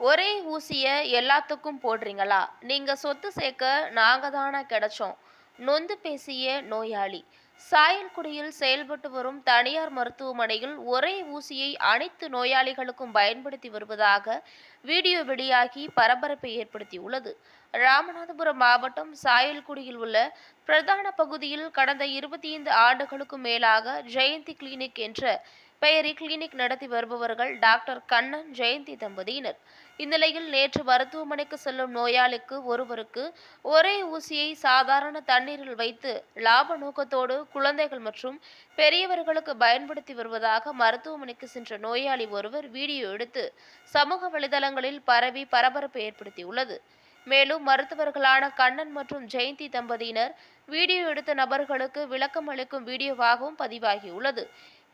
ஒரே ஊசிய எல்லாத்துக்கும் போடுறீங்களா? நீங்க சொத்து சேர்க்க நாங்க தானே கிடைச்சோம். நொந்து பேசிய நோயாளி. சாயல்குடியில் செயல்பட்டு வரும் தனியார் மருத்துவமனையில் ஒரே ஊசியை அனைத்து நோயாளிகளுக்கும் பயன்படுத்தி வருவதாக வீடியோ வெளியாகி பரபரப்பை ஏற்படுத்தியுள்ளது. ராமநாதபுரம் மாவட்டம் சாயல்குடியில் உள்ள பிரதான பகுதியில் கடந்த இருபத்தி ஐந்து ஆண்டுகளுக்கும் மேலாக ஜெயந்தி கிளினிக் என்ற பெயரில் கிளினிக் நடத்தி வருபவர்கள் டாக்டர் கண்ணன் ஜெயந்தி தம்பதியினர். இந்நிலையில் நேற்று மருத்துவமனைக்கு செல்லும் நோயாளிக்கு ஒருவருக்கு ஒரே ஊசியை சாதாரண தண்ணீரில் வைத்து லாப நோக்கத்தோடு குழந்தைகள் மற்றும் பெரியவர்களுக்கு பயன்படுத்தி வருவதாக மருத்துவமனைக்கு சென்ற நோயாளி ஒருவர் வீடியோ எடுத்து சமூக வலைதளங்களில் பரவி பரபரப்பை ஏற்படுத்தியுள்ளது. மேலும் மருத்துவர்களான கண்ணன் மற்றும் ஜெயந்தி தம்பதியினர் வீடியோ எடுத்த நபர்களுக்கு விளக்கம் அளிக்கும் வீடியோவாகவும் பதிவாகியுள்ளது.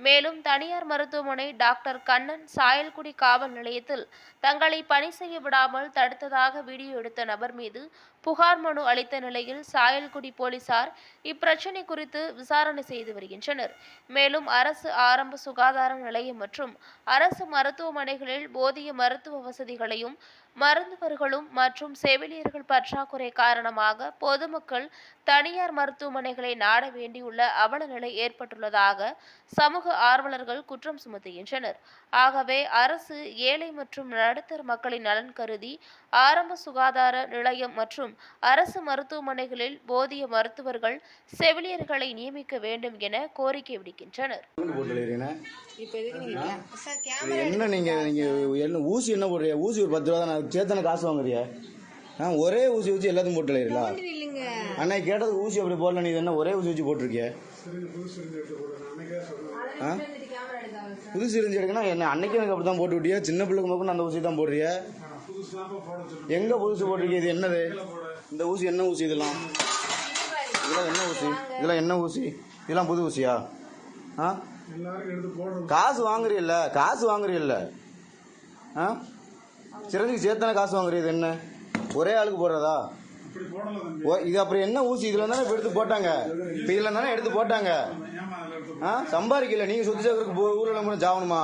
மேலும் தனியார் மருத்துவமனை டாக்டர் கண்ணன் சாயல்குடி காவல் நிலையத்தில் தங்களை பணி செய்ய விடாமல் தடுத்ததாக வீடியோ எடுத்த நபர் மீது புகார் மனு அளித்த நிலையில் சாயல்குடி போலீசார் இப்பிரச்சினை குறித்து விசாரணை செய்து வருகின்றனர். மேலும் அரசு ஆரம்ப சுகாதார நிலையம் மற்றும் அரசு மருத்துவமனைகளில் போதிய மருத்துவ வசதிகளையும் மருந்துவர்களும் மற்றும் செவிலியர்கள் பற்றாக்குறை காரணமாக பொதுமக்கள் தனியார் மருத்துவமனைகளை நாட வேண்டியுள்ள அவல நிலை ஏற்பட்டுள்ளதாக சமூக ஆர்வலர்கள் குற்றம் சுமத்துகின்றனர். ஆகவே அரசு ஏழை மற்றும் நடுத்தர மக்களின் நலன் கருதி ஆரம்ப சுகாதார நிலையம் மற்றும் அரசு மருத்துவமனைகளில் போதிய மருத்துவர்கள் செவிலியர்களை நியமிக்க வேண்டும் என கோரிக்கை விடுக்கின்றனர். என்ன நீங்க நீங்க என்ன ஊசி என்ன போடுறீங்க? ஊசி ஒரு பத்து ரூபா தானே சேர்த்தானே காசு வாங்குறிய? ஆ ஒரே ஊசி வச்சு எல்லாத்தையும் போட்டு எழுதுறீங்களா இல்லைங்க. அன்னைக்கு கேட்டது ஊசி அப்படி போடல நீ என்ன ஒரே ஊசி வச்சு போட்டிருக்கிய? ஆ? புது சிரிஞ்சு எடுக்கணும் என்ன அன்னைக்கு எனக்கு அப்படி தான் போட்டு விட்டியா சின்ன பிள்ளைக்கு மட்டும் அந்த ஊசி தான் போடுறிய? எங்க புதுசு போட்டிருக்கீங்க இது என்னது? இந்த ஊசி என்ன ஊசி இதெல்லாம்? இதெல்லாம் என்ன ஊசி? இதெல்லாம் என்ன ஊசி? இதெல்லாம் புது ஊசியா? ஆ? காசு வாங்குறீல்ல காசு வாங்குறீல்ல. ஆ? சிறஞ்சுக்கு சேர்த்தானே காசு வாங்குறீது என்ன? ஒரே ஆளுக்கு போடுறதா? ஓ, இது அப்புறம் என்ன ஊசி? இதுல தானே எடுத்து போட்டாங்க. இப்ப இதுல தானே எடுத்து போட்டாங்க. ஆ? சம்பாதிக்கல. நீங்க சுத்தி சேர்க்கறதுக்கு ஊர்ல கூட ஜாவணுமா